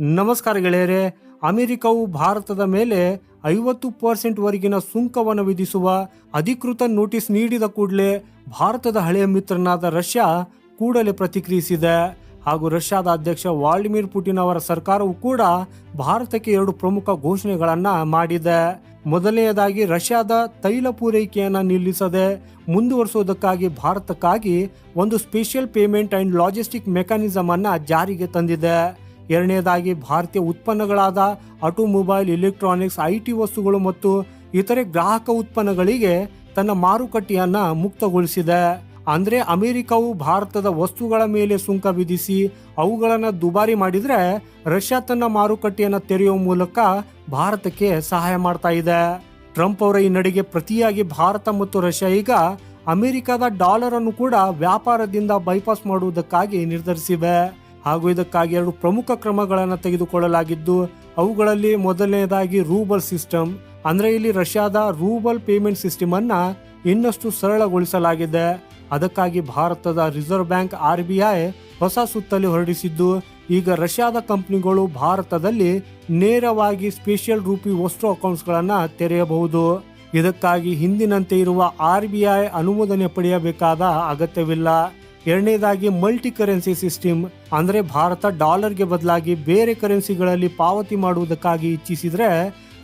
ನಮಸ್ಕಾರ ಗೆಳೆಯರೆ, ಅಮೆರಿಕವು ಭಾರತದ ಮೇಲೆ ಐವತ್ತು ಪರ್ಸೆಂಟ್ ವರೆಗಿನ ಸುಂಕವನ್ನು ವಿಧಿಸುವ ಅಧಿಕೃತ ನೋಟಿಸ್ ನೀಡಿದ ಕೂಡಲೇ ಭಾರತದ ಹಳೆಯ ಮಿತ್ರನಾದ ರಷ್ಯಾ ಕೂಡಲೇ ಪ್ರತಿಕ್ರಿಯಿಸಿದೆ. ಹಾಗೂ ರಷ್ಯಾದ ಅಧ್ಯಕ್ಷ ವಾಲ್ಡಿಮಿರ್ ಪುಟಿನ್ ಅವರ ಸರ್ಕಾರವು ಕೂಡ ಭಾರತಕ್ಕೆ ಎರಡು ಪ್ರಮುಖ ಘೋಷಣೆಗಳನ್ನು ಮಾಡಿದೆ. ಮೊದಲನೆಯದಾಗಿ ರಷ್ಯಾದ ತೈಲ ಪೂರೈಕೆಯನ್ನು ನಿಲ್ಲಿಸದೆ ಮುಂದುವರಿಸುವುದಕ್ಕಾಗಿ ಭಾರತಕ್ಕಾಗಿ ಒಂದು special payment and logistic mechanism ಅನ್ನು ಜಾರಿಗೆ ತಂದಿದೆ. ಎರಡನೇದಾಗಿ ಭಾರತೀಯ ಉತ್ಪನ್ನಗಳಾದ ಆಟೋಮೊಬೈಲ್, ಎಲೆಕ್ಟ್ರಾನಿಕ್ಸ್ ಐ ವಸ್ತುಗಳು ಮತ್ತು ಇತರೆ ಗ್ರಾಹಕ ಉತ್ಪನ್ನಗಳಿಗೆ ತನ್ನ ಮಾರುಕಟ್ಟೆಯನ್ನು ಮುಕ್ತಗೊಳಿಸಿದೆ. ಅಂದರೆ ಅಮೆರಿಕವು ಭಾರತದ ವಸ್ತುಗಳ ಮೇಲೆ ಸುಂಕ ವಿಧಿಸಿ ಅವುಗಳನ್ನು ದುಬಾರಿ ಮಾಡಿದರೆ ರಷ್ಯಾ ತನ್ನ ಮಾರುಕಟ್ಟೆಯನ್ನು ತೆರೆಯುವ ಮೂಲಕ ಭಾರತಕ್ಕೆ ಸಹಾಯ ಮಾಡ್ತಾ ಇದೆ. ಟ್ರಂಪ್ ಅವರ ಈ ನಡೆಗೆ ಪ್ರತಿಯಾಗಿ ಭಾರತ ಮತ್ತು ರಷ್ಯಾ ಈಗ ಅಮೆರಿಕದ ಡಾಲರ್ ಅನ್ನು ಕೂಡ ವ್ಯಾಪಾರದಿಂದ ಬೈಪಾಸ್ ಮಾಡುವುದಕ್ಕಾಗಿ ನಿರ್ಧರಿಸಿವೆ. ಹಾಗೂ ಇದಕ್ಕಾಗಿ ಎರಡು ಪ್ರಮುಖ ಕ್ರಮಗಳನ್ನು ತೆಗೆದುಕೊಳ್ಳಲಾಗಿದ್ದು, ಅವುಗಳಲ್ಲಿ ಮೊದಲನೆಯದಾಗಿ ರೂಬಲ್ ಸಿಸ್ಟಮ್, ಅಂದರೆ ಇಲ್ಲಿ ರಷ್ಯಾದ ರೂಬಲ್ ಪೇಮೆಂಟ್ ಸಿಸ್ಟಮ್ ಅನ್ನ ಇನ್ನಷ್ಟು ಸರಳಗೊಳಿಸಲಾಗಿದೆ. ಅದಕ್ಕಾಗಿ ಭಾರತದ reserve bank R B I ಹೊಸ ಸುತ್ತಲಿ ಹೊರಡಿಸಿದ್ದು, ಈಗ ರಷ್ಯಾದ ಕಂಪನಿಗಳು ಭಾರತದಲ್ಲಿ ನೇರವಾಗಿ ಸ್ಪೆಷಲ್ ರೂಪಿ ವಸ್ತು ಅಕೌಂಟ್ಸ್ಗಳನ್ನು ತೆರೆಯಬಹುದು. ಇದಕ್ಕಾಗಿ ಹಿಂದಿನಂತೆ ಇರುವ ಆರ್ ಬಿ ಐ ಅನುಮೋದನೆ ಪಡೆಯಬೇಕಾದ ಅಗತ್ಯವಿಲ್ಲ. ಎರಡನೇದಾಗಿ ಮಲ್ಟಿ ಕರೆನ್ಸಿ ಸಿಸ್ಟಮ್ ಅಂದರೆ ಭಾರತ ಡಾಲರ್ಗೆ ಬದಲಾಗಿ ಬೇರೆ ಕರೆನ್ಸಿಗಳಲ್ಲಿ ಪಾವತಿ ಮಾಡುವುದಕ್ಕಾಗಿ ಇಚ್ಛಿಸಿದರೆ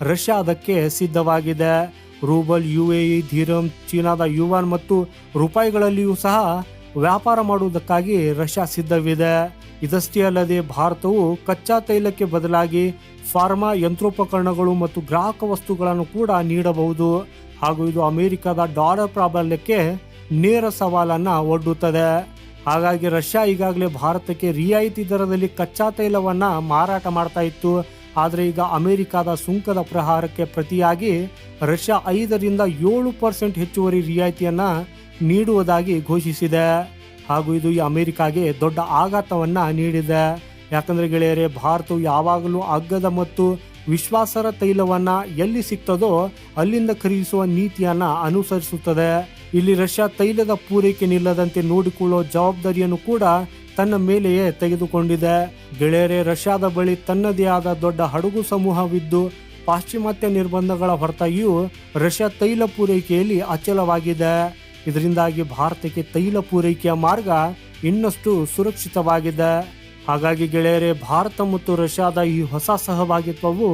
ರಷ್ಯಾ ಅದಕ್ಕೆ ಸಿದ್ಧವಾಗಿದೆ. Rouble U A E dirham ಚೀನಾದ ಯುವಾನ್ ಮತ್ತು ರೂಪಾಯಿಗಳಲ್ಲಿಯೂ ಸಹ ವ್ಯಾಪಾರ ಮಾಡುವುದಕ್ಕಾಗಿ ರಷ್ಯಾ ಸಿದ್ಧವಿದೆ. ಇದಷ್ಟೇ ಅಲ್ಲದೆ ಭಾರತವು ಕಚ್ಚಾ ತೈಲಕ್ಕೆ ಬದಲಾಗಿ ಫಾರ್ಮಾ ಯಂತ್ರೋಪಕರಣಗಳು ಮತ್ತು ಗ್ರಾಹಕ ವಸ್ತುಗಳನ್ನು ಕೂಡ ನೀಡಬಹುದು. ಹಾಗೂ ಇದು ಅಮೆರಿಕದ ಡಾಲರ್ ಪ್ರಾಬಲ್ಯಕ್ಕೆ ನೇರ ಸವಾಲನ್ನ ಒಡ್ಡುತ್ತದೆ. ಹಾಗಾಗಿ ರಷ್ಯಾ ಈಗಾಗಲೇ ಭಾರತಕ್ಕೆ ರಿಯಾಯಿತಿ ದರದಲ್ಲಿ ಕಚ್ಚಾ ತೈಲವನ್ನ ಮಾರಾಟ ಮಾಡ್ತಾ ಇತ್ತು. ಆದರೆ ಈಗ ಅಮೆರಿಕದ ಸುಂಕದ ಪ್ರಹಾರಕ್ಕೆ ಪ್ರತಿಯಾಗಿ ರಷ್ಯಾ ಐದರಿಂದ ಏಳು ಪರ್ಸೆಂಟ್ ಹೆಚ್ಚುವರಿ ರಿಯಾಯಿತಿಯನ್ನ ನೀಡುವುದಾಗಿ ಘೋಷಿಸಿದೆ. ಹಾಗೂ ಇದು ಈ ಅಮೆರಿಕಾಗೆ ದೊಡ್ಡ ಆಘಾತವನ್ನ ನೀಡಿದೆ. ಯಾಕಂದ್ರೆ ಗೆಳೆಯರೇ, ಭಾರತವು ಯಾವಾಗಲೂ ಅಗ್ಗದ ಮತ್ತು ವಿಶ್ವಾಸರ ತೈಲವನ್ನ ಎಲ್ಲಿ ಸಿಗ್ತದೋ ಅಲ್ಲಿಂದ ಖರೀದಿಸುವ ನೀತಿಯನ್ನ ಅನುಸರಿಸುತ್ತದೆ. ಇಲ್ಲಿ ರಷ್ಯಾ ತೈಲದ ಪೂರೈಕೆ ನಿಲ್ಲದಂತೆ ನೋಡಿಕೊಳ್ಳುವ ಜವಾಬ್ದಾರಿಯನ್ನು ಕೂಡ ತನ್ನ ಮೇಲೆಯೇ ತೆಗೆದುಕೊಂಡಿದೆ. ಗೆಳೆಯರೇ, ರಷ್ಯಾದ ಬಳಿ ತನ್ನದೇ ಆದ ದೊಡ್ಡ ಹಡಗು ಸಮೂಹವಿದ್ದು, ಪಾಶ್ಚಿಮಾತ್ಯ ನಿರ್ಬಂಧಗಳ ಹೊರತಾಗಿಯೂ ರಷ್ಯಾ ತೈಲ ಪೂರೈಕೆಯಲ್ಲಿ ಅಚಲವಾಗಿದೆ. ಇದರಿಂದಾಗಿ ಭಾರತಕ್ಕೆ ತೈಲ ಪೂರೈಕೆಯ ಮಾರ್ಗ ಇನ್ನಷ್ಟು ಸುರಕ್ಷಿತವಾಗಿದೆ. ಹಾಗಾಗಿ ಗೆಳೆಯರೆ, ಭಾರತ ಮತ್ತು ರಷ್ಯಾದ ಈ ಹೊಸ ಸಹಭಾಗಿತ್ವವು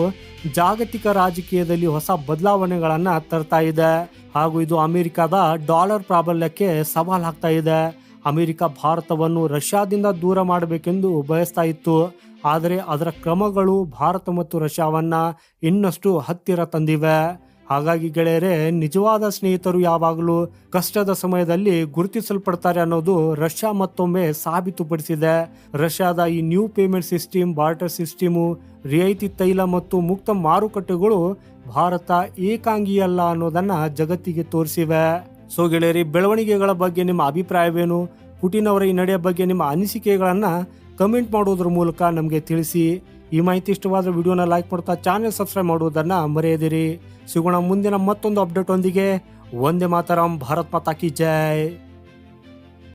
ಜಾಗತಿಕ ರಾಜಕೀಯದಲ್ಲಿ ಹೊಸ ಬದಲಾವಣೆಗಳನ್ನು ತರ್ತಾ ಇದೆ. ಹಾಗೂ ಇದು ಅಮೆರಿಕದ ಡಾಲರ್ ಪ್ರಾಬಲ್ಯಕ್ಕೆ ಸವಾಲ್ ಆಗ್ತಾ ಇದೆ. ಅಮೆರಿಕ ಭಾರತವನ್ನು ರಷ್ಯಾದಿಂದ ದೂರ ಮಾಡಬೇಕೆಂದು ಬಯಸ್ತಾ ಇತ್ತು. ಆದರೆ ಅದರ ಕ್ರಮಗಳು ಭಾರತ ಮತ್ತು ರಷ್ಯಾವನ್ನ ಇನ್ನಷ್ಟು ಹತ್ತಿರ ತಂದಿವೆ. ಹಾಗಾಗಿ ಗೆಳೆಯರೆ, ನಿಜವಾದ ಸ್ನೇಹಿತರು ಯಾವಾಗಲೂ ಕಷ್ಟದ ಸಮಯದಲ್ಲಿ ಗುರುತಿಸಲ್ಪಡ್ತಾರೆ ಅನ್ನೋದು ರಷ್ಯಾ ಮತ್ತೊಮ್ಮೆ ಸಾಬೀತುಪಡಿಸಿದೆ. ರಷ್ಯಾದ ಈ new payment system, barter system, ರಿಯಾಯಿತಿ ತೈಲ ಮತ್ತು ಮುಕ್ತ ಮಾರುಕಟ್ಟೆಗಳು ಭಾರತ ಏಕಾಂಗಿಯಲ್ಲ ಅನ್ನೋದನ್ನ ಜಗತ್ತಿಗೆ ತೋರಿಸಿವೆ. ಸೊ ಗೆಳೆಯರಿ, ಬೆಳವಣಿಗೆಗಳ ಬಗ್ಗೆ ನಿಮ್ಮ ಅಭಿಪ್ರಾಯವೇನು? ಪುಟಿನ್ ಅವರ ಈ ನಡೆಯ ಬಗ್ಗೆ ನಿಮ್ಮ ಅನಿಸಿಕೆಗಳನ್ನು ಕಮೆಂಟ್ ಮಾಡೋದ್ರ ಮೂಲಕ ನಮಗೆ ತಿಳಿಸಿ. ಈ ಮಾಹಿತಿ ಇಷ್ಟವಾದ ವಿಡಿಯೋನ ಲೈಕ್ ಮಾಡ್ತಾ ಚಾನೆಲ್ ಸಬ್ಸ್ಕ್ರೈಬ್ ಮಾಡುವುದನ್ನ ಮರೆಯದಿರಿ. ಸಿಗೋಣ ಮುಂದಿನ ಮತ್ತೊಂದು ಅಪ್ಡೇಟ್ ಒಂದಿಗೆ. ಒಂದೇ ಮಾತರಂ, ಭಾರತ್ ಮಾತಾ ಕಿ ಜೈ.